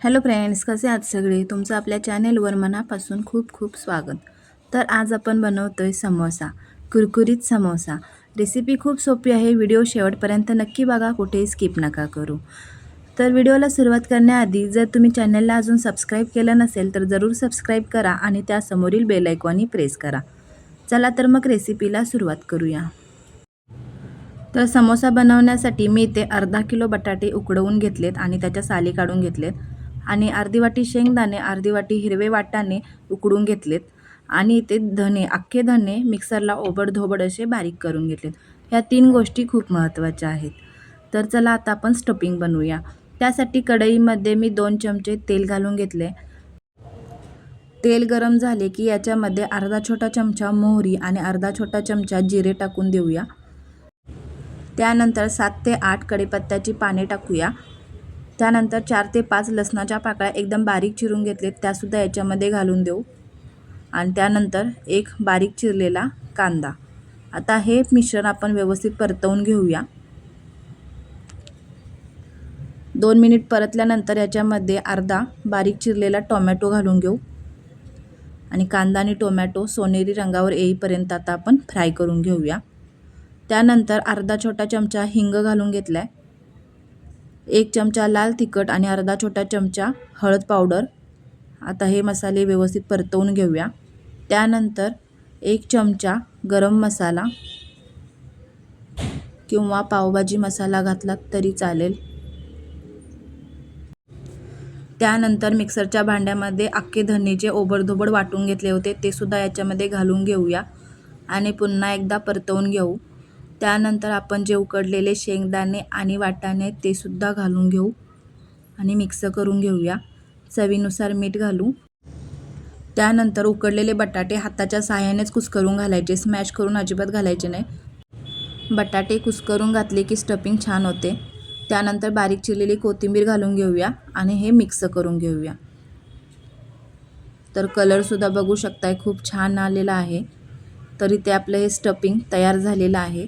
Hello friends कसे आहात सगळे? तुमचं आपल्या चॅनेलवर मनापासून खूप खूप स्वागत. तर आज आपण बनवतो आहे समोसा कुरकुरीत समोसा. रेसिपी खूप सोपी आहे व्हिडिओ शेवटपर्यंत नक्की बघा कुठेही स्किप नका करू. तर व्हिडिओला सुरुवात करण्याआधी जर तुम्ही चॅनलला अजून सबस्क्राईब केलं नसेल तर जरूर सबस्क्राईब करा आणि त्यासमोरील बेलायकॉनी प्रेस करा. चला तर मग रेसिपीला सुरुवात करूया. तर समोसा बनवण्यासाठी मी इथे अर्धा किलो बटाटे उकडवून घेतलेत आणि त्याच्या साली काढून घेतलेत. आणि अर्धी वाटी शेंगदाणे अर्धी वाटी हिरवे वाटाणे उकडून घेतलेत. आणि इथे धने अख्खे धने मिक्सरला ओबडधोबड असे बारीक करून घेतलेत. ह्या तीन गोष्टी खूप महत्त्वाच्या आहेत. तर चला आता आपण स्टफिंग बनवूया. त्यासाठी कढईमध्ये मी दोन चमचे तेल घालून घेतले. तेल गरम झाले की याच्यामध्ये अर्धा छोटा चमचा मोहरी आणि अर्धा छोटा चमचा जिरे टाकून देऊया. त्यानंतर सात ते आठ कढीपत्त्याची पाने टाकूया. त्यानंतर चार ते पाच लसणाच्या पाकळ्या एकदम बारीक चिरून घेतलेत त्यासुद्धा याच्यामध्ये घालून देऊ. आणि त्यानंतर एक बारीक चिरलेला कांदा. आता हे मिश्रण आपण व्यवस्थित परतवून घेऊया. दोन मिनिट परतल्यानंतर याच्यामध्ये अर्धा बारीक चिरलेला टोमॅटो घालून घेऊ. आणि कांदा आणि टोमॅटो सोनेरी रंगावर येईपर्यंत आता आपण फ्राय करून घेऊया. त्यानंतर अर्धा छोटा चमचा हिंग घालून घेतला आहे एक चमचा लाल तिखट आणि अर्धा छोटा चमचा हळद पावडर. आता हे मसाले व्यवस्थित परतवून घेऊया. त्यानंतर एक चमचा गरम मसाला किंवा पावभाजी मसाला घातला तरी चालेल. त्यानंतर मिक्सरच्या भांड्यामध्ये अख्खे धनेचे ओबडधोबड वाटून घेतले होते. ते सुद्धा याच्यामध्ये घालून घेऊया आणि पुन्हा एकदा परतवून घेऊ. त्यानंतर आपण जे उकडलेले शेंगदाणे आणि वाटाणे ते सुद्धा घालून घेऊ आणि मिक्स करून घेऊया. चवीनुसार मीठ घालू. त्यानंतर उकडलेले बटाटे हाताच्या सहाय्यानेच कुस्करून घालायचे. स्मॅश करून अजिबात घालायचे नाही. बटाटे कुस्करून घातले की स्टफिंग छान होते. त्यानंतर बारीक चिरलेली कोथिंबीर घालून घेऊया आणि हे मिक्स करून घेऊया. तर कलरसुद्धा बघू शकताय खूप छान आलेला आहे. तरी ते आपलं हे स्टफिंग तयार झालेलं आहे.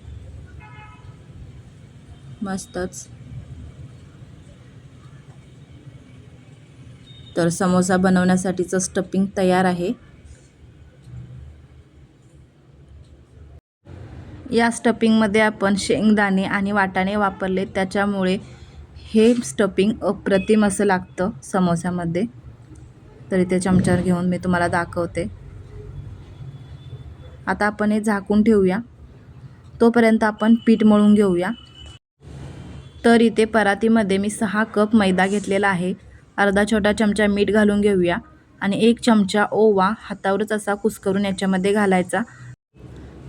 मस्तच तर समोसा बनवण्यासाठीचं स्टपिंग तयार आहे. या स्टपिंगमध्ये आपण शेंगदाणे आणि वाटाणे वापरले त्याच्यामुळे हे स्टपिंग अप्रतिम असं लागतं समोसामध्ये. तरी ते चमच्यावर घेऊन मी तुम्हाला दाखवते. आता आपण हे झाकून ठेवूया. तोपर्यंत आपण पीठ मळून घेऊया. तर इथे परातीमध्ये मी सहा कप मैदा घेतलेला आहे. अर्धा छोटा चमचा मीठ घालून घेऊया आणि एक चमचा ओवा हातावरच असा कुस्करून याच्यामध्ये घालायचा.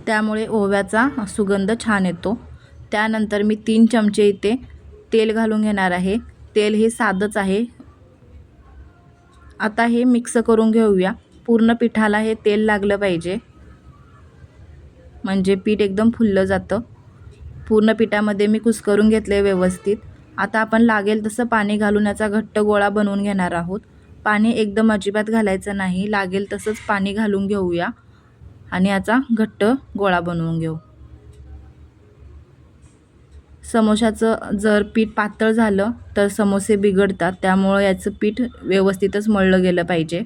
त्यामुळे ओव्याचा सुगंध छान येतो. त्यानंतर मी तीन चमचे इथे तेल घालून घेणार आहे. तेल हे साधंच आहे. आता हे मिक्स करून घेऊया. पूर्ण पिठाला हे तेल लागलं पाहिजे. म्हणजे पीठ एकदम फुललं जातं. पूर्ण पिठामध्ये मी कुस्करून घेतले व्यवस्थित. आता आपण लागेल तसं पाणी घालून याचा घट्ट गोळा बनवून घेणार आहोत. पाणी एकदम अजिबात घालायचं नाही. लागेल तसंच पाणी घालून घेऊया आणि याचा घट्ट गोळा बनवून घेऊ. समोशाचं जर पीठ पातळ झालं तर समोसे बिघडतात. त्यामुळं याचं पीठ व्यवस्थितच मळलं गेलं पाहिजे.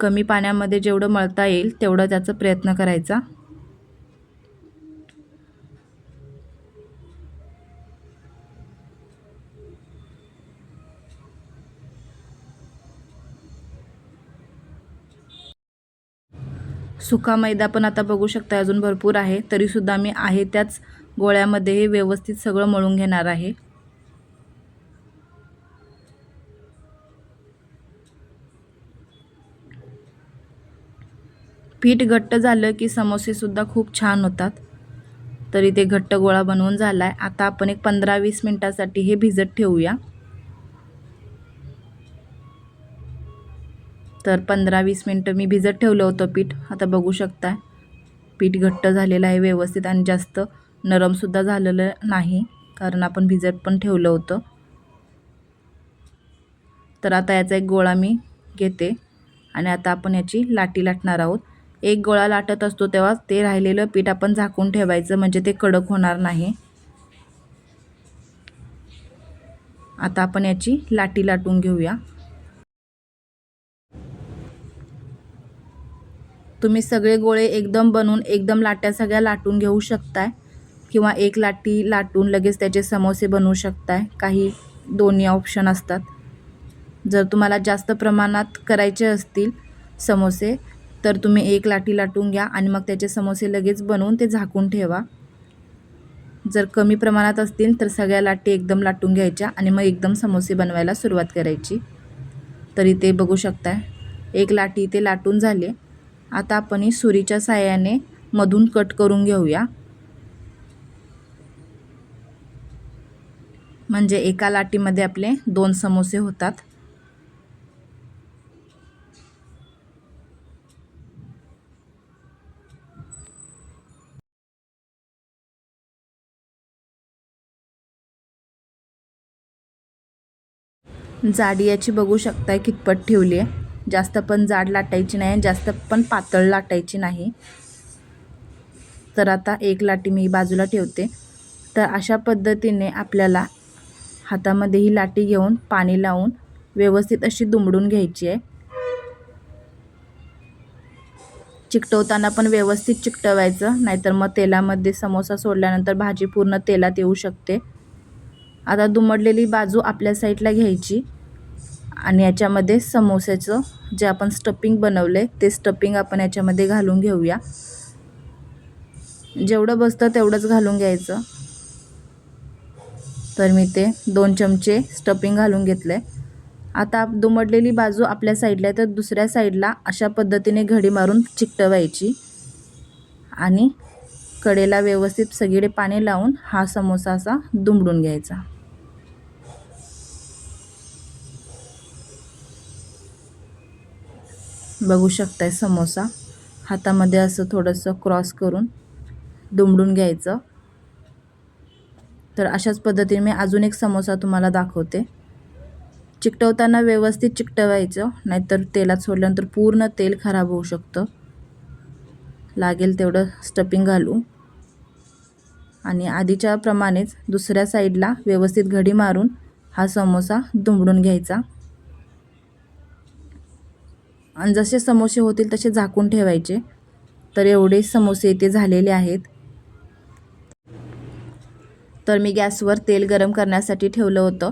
कमी पाण्यामध्ये जेवढं मळता येईल तेवढं त्याचा प्रयत्न करायचा. सुका मैदा पण आता बघू शकता अजून भरपूर आहे. तरीसुद्धा मी आहे त्याच गोळ्यामध्ये हे व्यवस्थित सगळं मळून घेणार आहे. पीठ घट्ट झालं की समोसेसुद्धा खूप छान होतात. तरी ते घट्ट गोळा बनवून झाला आहे आता आपण एक पंधरा वीस मिनटासाठी हे भिजत ठेवूया. तर पंधरा वीस मिनटं मी भिजत ठेवलं होतं पीठ. आता बघू शकता पीठ घट्ट झालेलं आहे व्यवस्थित आणि जास्त नरमसुद्धा झालेलं नाही कारण आपण भिजत पण ठेवलं होतं. तर आता याचा एक गोळा मी घेते आणि आता आपण याची लाटी लाटणार आहोत. एक गोळा लाटत असतो तेव्हा ते राहिलेलं पीठ आपण झाकून ठेवायचं म्हणजे ते कडक होणार नाही. आता आपण याची लाटी लाटून घेऊया. तुम्ही सगळे गोळे एकदम बनवून एकदम लाट्या सगळ्या लाटून घेऊ शकताय. किंवा एक लाटी लाटून लगेच त्याचे समोसे बनवू शकताय. काही दोन्ही ऑप्शन असतात. जर तुम्हाला जास्त प्रमाणात करायचे असतील समोसे तर तुम्ही एक लाटी लाटून घ्या आणि मग त्याचे समोसे लगेच बनवून ते झाकून ठेवा. जर कमी प्रमाणात असतील तर सगळ्या लाटी एकदम लाटून घ्यायच्या आणि मग एकदम समोसे बनवायला सुरुवात करायची. तरी ते बघू शकताय. एक लाटी ते लाटून झाले. आता आपण ही सुरीच्या साह्याने मधून कट करून घेऊया. म्हणजे एका लाटीमध्ये आपले दोन समोसे होतात. जाडी याची बघू शकताय कितपत ठेवली आहे. जास्त पण जाड लाटायची नाही जास्त पण पातळ लाटायची नाही. तर आता एक लाटी मी बाजूला ठेवते. तर अशा पद्धतीने आपल्याला हातामध्ये ही लाटी घेऊन पाणी लावून व्यवस्थित अशी दुमडून घ्यायची आहे. चिकटवताना पण व्यवस्थित चिकटवायचं नाहीतर मग तेलामध्ये समोसा सोडल्यानंतर भाजी पूर्ण तेलात येऊ शकते. आता दुमडलेली बाजू आपल्या साईडला घ्यायची. आणि याच्यामध्ये समोस्याचं जे आपण स्टपिंग बनवलं आहे ते स्टपिंग आपण याच्यामध्ये घालून घेऊया. जेवढं बसतं तेवढंच घालून घ्यायचं. तर मी ते दोन चमचे स्टपिंग घालून घेतलं आहे आता दुमडलेली बाजू आपल्या साईडला आहे तर दुसऱ्या साईडला अशा पद्धतीने घडी मारून चिकटवायची. आणि कडेला व्यवस्थित सगळीकडे पाणी लावून हा समोसा असा दुमडून घ्यायचा. बघू शकताय समोसा. हातामध्ये असं थोडंसं क्रॉस करून दुमडून घ्यायचं. तर अशाच पद्धतीने मी अजून एक समोसा तुम्हाला दाखवते. चिकटवताना व्यवस्थित चिकटवायचं नाहीतर तेलात सोडल्यानंतर पूर्ण तेल खराब होऊ शकतं. लागेल तेवढं स्टपिंग घालू आणि आधीच्या प्रमाणेच दुसऱ्या साईडला व्यवस्थित घडी मारून हा समोसा दुमडून घ्यायचा. आणि जसे समोसे होतील तसे झाकून ठेवायचे. तर एवढे समोसे इथे झालेले आहेत. तर मी गॅसवर तेल गरम करण्यासाठी ठेवलं होतं.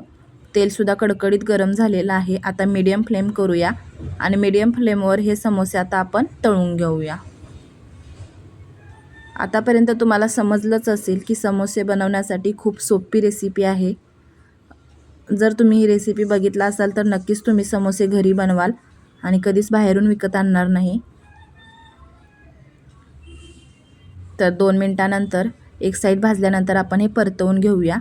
तेलसुद्धा कडकडीत गरम झालेलं आहे. आता मीडियम फ्लेम करूया. आणि मीडियम फ्लेमवर हे समोसे आता आपण तळून घेऊया. आतापर्यंत तुम्हाला समजलंच असेल की समोसे बनवण्यासाठी खूप सोपी रेसिपी आहे. जर तुम्ही ही रेसिपी बघितला असाल तर नक्कीच तुम्ही समोसे घरी बनवाल. आणि कधीच बाहेरून विकत आणणार नाही. तर दोन मिनटानंतर एक साईड भाजल्यानंतर आपण हे परतवून घेऊया.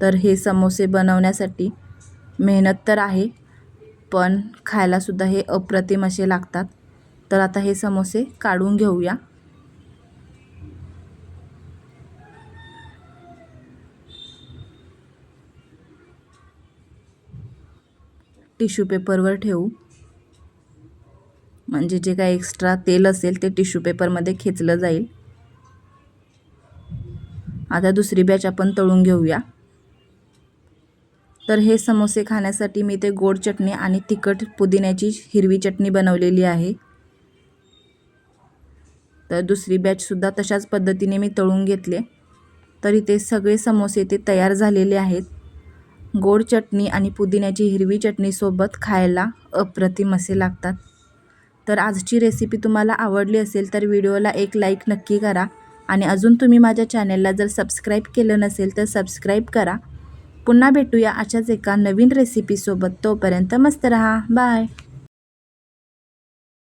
तर हे समोसे बनवण्यासाठी मेहनत तर आहे पण खायलासुद्धा हे अप्रतिम असे लागतात. तर आता हे समोसे काढून घेऊया. टिश्यू पेपरवर ठेवू. म्हणजे जे काही एक्स्ट्रा तेल असेल ते टिश्यू पेपरमध्ये खेचलं जाईल. आता दुसरी बॅच आपण तळून घेऊया. तर हे समोसे खाण्यासाठी मी ते गोड चटणी आणि तिखट पुदिन्याची हिरवी चटणी बनवलेली आहे. तर दुसरी बॅचसुद्धा तशाच पद्धतीने मी तळून घेतले. तर इथे सगळे समोसे ते तयार झालेले आहेत. गोड चटणी आणि पुदिन्याची हिरवी चटणीसोबत खायला अप्रतिम असे लागतात. तर आजची रेसिपी तुम्हाला आवडली असेल तर व्हिडिओला एक लाईक नक्की करा आणि अजून तुम्ही माझ्या चॅनेलला जर सबस्क्राईब केलं नसेल तर सबस्क्राईब करा. पुन्हा भेटूया अशाच एका नवीन रेसिपीसोबत तोपर्यंत मस्त रहा. बाय